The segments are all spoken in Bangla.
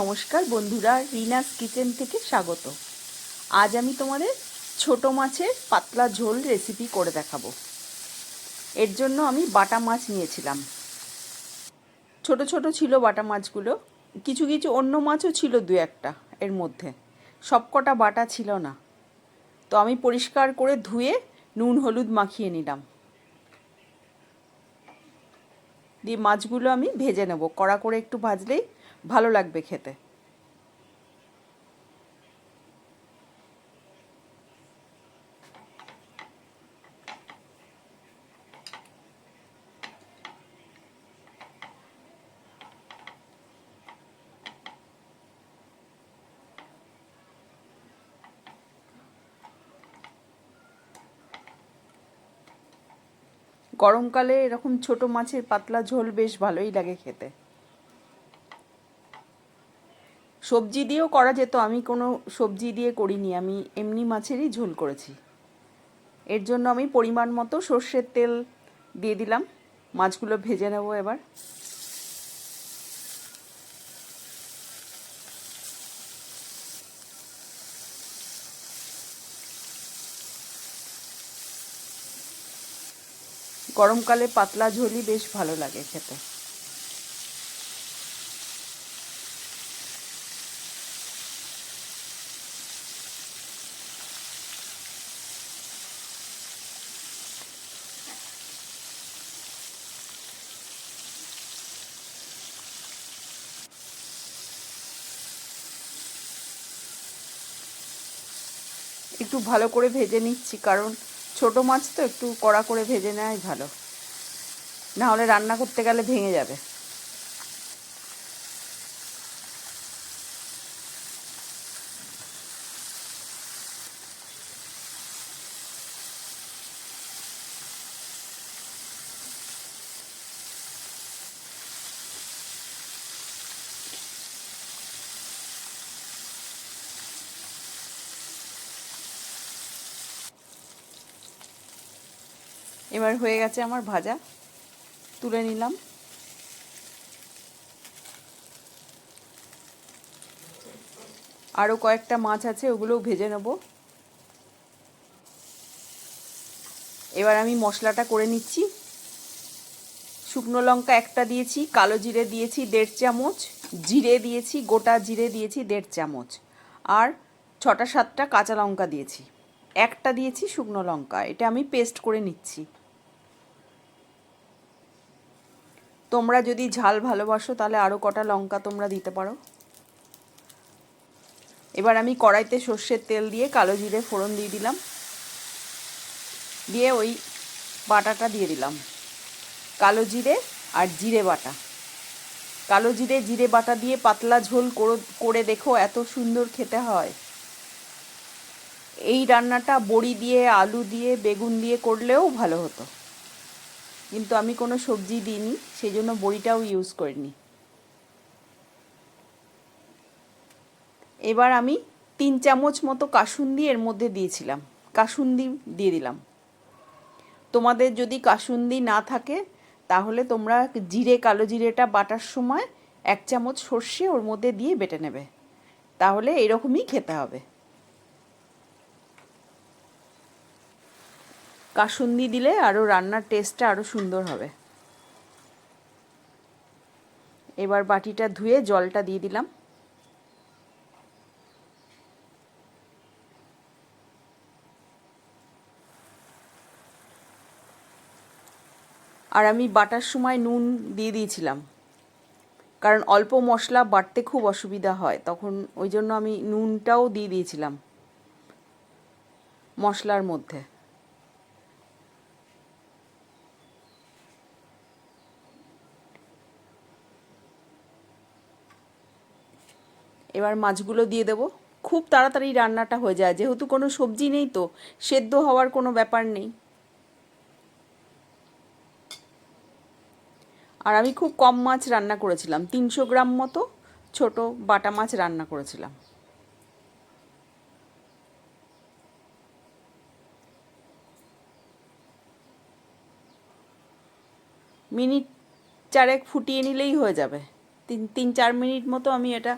নমস্কার বন্ধুরা, রিনাস কিচেন থেকে স্বাগত। আজ আমি তোমাদের ছোট মাছের পাতলা ঝোল রেসিপি করে দেখাবো। এর জন্য আমি বাটা মাছ নিয়েছিলাম। ছোট ছোট ছিল বাটা মাছগুলো, কিছু কিছু অন্য মাছও ছিল দু একটা এর মধ্যে। সবকটা বাটা ছিল না। তো আমি পরিষ্কার করে ধুয়ে নুন হলুদ মাখিয়ে নিলাম। দিয়ে মাছগুলো আমি ভেজে নেব। কড়া করে একটু ভাজলেই ভালো লাগবে খেতে। গরমকালে এরকম ছোট মাছের পাতলা ঝোল বেশ ভালোই লাগে খেতে। সবজি দিয়েও করা যেত, আমি কোনো সবজি দিয়ে করিনি, আমি এমনি মাছেরই ঝোল করেছি। এর জন্য আমি পরিমাণ মতো সর্ষের তেল দিয়ে দিলাম, মাছগুলো ভেজে নেব এবার। গরমকালে পাতলা ঝোলই বেশ ভালো লাগে খেতে। একটু ভালো করে ভেজে নিচ্ছি, কারণ ছোট মাছ তো একটু কড়া করে ভেজে নেওয়াই ভালো। না হলে রান্না করতে গেলে ভেঙে যাবে। এবার হয়ে গেছে আমার ভাজা। তুলে নিলাম। আরও কয়েকটা মাছ আছে, ওগুলোও ভেজে নেব। এবার আমি মশলাটা করে নিচ্ছি। শুকনো লঙ্কা একটা দিয়েছি, কালো জিরে দিয়েছি, দেড় চামচ। জিরে দিয়েছি, গোটা জিরে দিয়েছি, দেড় চামচ। আর ছটা সাতটা কাঁচা লঙ্কা দিয়েছি। একটা দিয়েছি শুকনো লঙ্কা, এটা আমি পেস্ট করে নিচ্ছি। তোমরা যদি ঝাল ভালোবাসো, তাহলে আরও কটা লঙ্কা তোমরা দিতে পারো। এবার আমি কড়াইতে সর্ষের তেল দিয়ে কালো জিরে ফোড়ন দিয়ে দিলাম। দিয়ে ওই বাটাটা দিয়ে দিলাম। কালো জিরে আর জিরে বাটা। কালো জিরে জিরে বাটা দিয়ে পাতলা ঝোল করে দেখো এত সুন্দর খেতে হয়। এই রান্নাটা বড়ি দিয়ে, আলু দিয়ে, বেগুন দিয়ে করলেও ভালো হতো। কিন্তু আমি কোনো সবজি দিইনি সেই জন্য বড়িটাও ইউজ করিনি। এবার আমি তিন চামচ মতো কাসুন্দি এর মধ্যে দিয়েছিলাম। কাসুন্দি দিয়ে দিলাম। তোমাদের যদি কাসুন্দি না থাকে, তাহলে তোমরা জিরে, কালো জিরেটা বাটার সময় এক চামচ সর্ষে ওর মধ্যে দিয়ে বেটে নেবে। তাহলে এরকমই খেতে হবে। কাসুন্দি দিলে আরও রান্নার টেস্টটা আরও সুন্দর হবে। এবার বাটিটা ধুয়ে জলটা দিয়ে দিলাম। আর আমি বাটার সময় নুন দিয়ে দিয়েছিলাম। কারণ অল্প মশলা বাটতে খুব অসুবিধা হয়, তখন ওই জন্য আমি নুনটাও দিয়ে দিয়েছিলাম মশলার মধ্যে। এবার মাছগুলো দিয়ে দেবো। খুব তাড়াতাড়ি রান্নাটা হয়ে যায়, যেহেতু কোনো সবজি নেই তো, সেদ্ধ হওয়ার কোনো ব্যাপার নেই। আর আমি খুব কম মাছ রান্না করেছিলাম, তিনশো গ্রাম মতো ছোট বাটা মাছ রান্না করেছিলাম। মিনিট চারেক ফুটিয়ে নিলেই হয়ে যাবে। তিন তিন, চার মিনিট মতো আমি এটা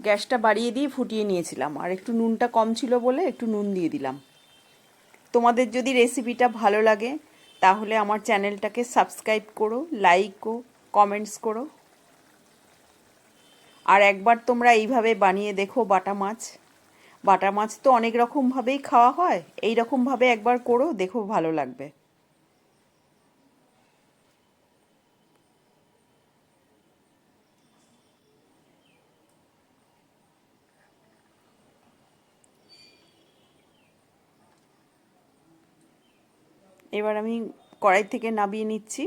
গ্যাসটা বাড়িয়ে দিয়ে ফুটিয়ে নিয়েছিলাম। আর একটু নুনটা কম ছিল বলে একটু নুন দিয়ে দিলাম। তোমাদের যদি রেসিপিটা ভালো লাগে, তাহলে আমার চ্যানেলটাকে সাবস্ক্রাইব করো লাইক কমেন্টস করো। আর একবার তোমরা এইভাবে বানিয়ে দেখো বাটা মাছ। বাটা মাছ তো অনেক রকমভাবেই খাওয়া হয়। এই রকমভাবে একবার করো, দেখো ভালো লাগবে। এবার আমি কড়াই থেকে নাবিয়ে নিচ্ছি।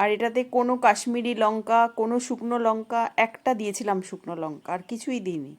আর এটাতে কোনো কাশ্মীরি লঙ্কা, কোনো শুকনো লঙ্কা, একটা দিয়েছিলাম শুকনো লঙ্কা, আর কিছুই দিইনি।